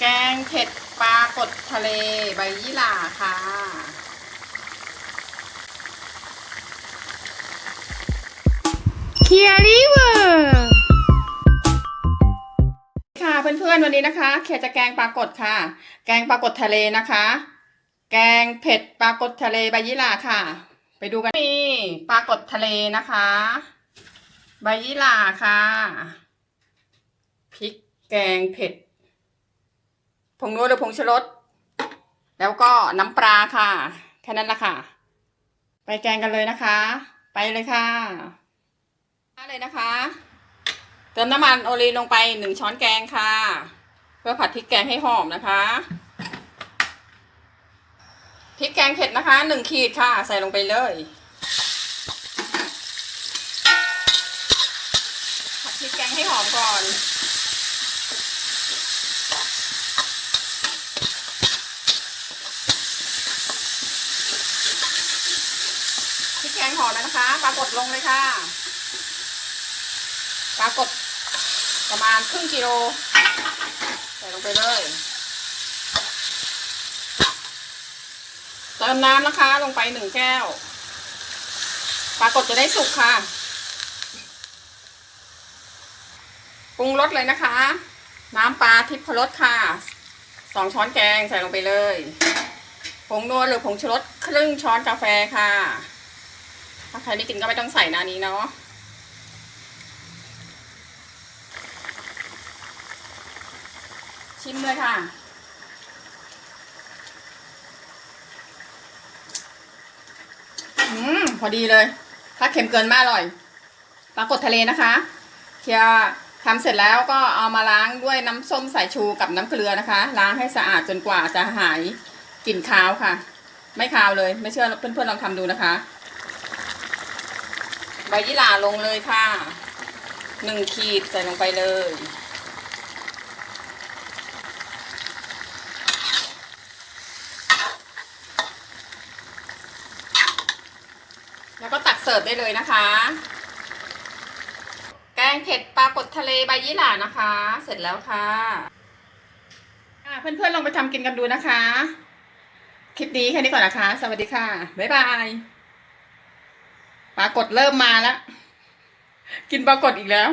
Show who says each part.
Speaker 1: แกงเผ็ดปลากดทะเลใบยี่หร่าค่ะ
Speaker 2: เคียริเวอร์
Speaker 1: ค่ะเพื่อนๆวันนี้นะคะเขียจะแกงปลากดค่ะ แกงปลากดทะเลนะคะ แกงเผ็ดปลากดทะเลใบยี่หร่าค่ะ ไปดูกันนี่ปลากดทะเลนะคะ ใบยี่หร่าค่ะพริกแกงเผ็ด ผงนัวหรือผงชูรสแล้วก็น้ำปลาค่ะ แค่นั้นละค่ะ ไปแกงกันเลยนะคะ ไปเลยค่ะมาเลยนะคะ เติมน้ำมันโอลีลงไปหนึ่งช้อนแกงค่ะ เพื่อผัดพริกแกงให้หอมนะคะพริกแกงเผ็ดนะคะหนึ่งขีดค่ะ ใส่ลงไปเลยผัดพริกแกงให้หอมก่อนพริกแก งหอมแล้วนะคะปลากดลงเลยค่ะปลากดประมาณครึ่งกิโล ใส่ลงไปเลยเติมน้ำนะคะลงไปหนึ่งแก้วปลากดจะได้สุกค่ะ ปรุงรสเลยนะคะ น้ำปลาทิพรสค่ะสองช้อนแกงใส่ลงไปเลย ผงนัวหรือผงชูรสครึ่งช้อนกาแฟค่ะ ใครไม่กินก็ไม่ต้องใส่นะนี้เนาะชิมเลยค่ะอืมพอดีเลย ถ้าเค็มเกินไม่อร่อยปลากดทะเลนะคะเคียทำเสร็จแล้วก็เอามาล้างด้วยน้ำส้มสายชูกับน้ำเกลือนะคะ ล้างให้สะอาดจนกว่าจะหายกลิ่นคาวค่ะ ไม่คาวเลยไม่เชื่อเพื่อนๆลองทำดูนะคะ ใบยี่หร่าลงเลยค่ะหนึ่งขีดใส่ลงไปเลย แล้วก็ตักเสิร์ฟได้เลยนะคะ แกงเผ็ดปลากดทะเลใบยี่หร่านะคะ เสร็จแล้วค่ะอะเพื่อนๆลองไปทำกินกันดูนะคะ คลิปนี้แค่นี้ก่อนนะคะ สวัสดีค่ะ บ๊ายบาย ปลากดเริ่มมาแล้ว กินปลากดอีกแล้ว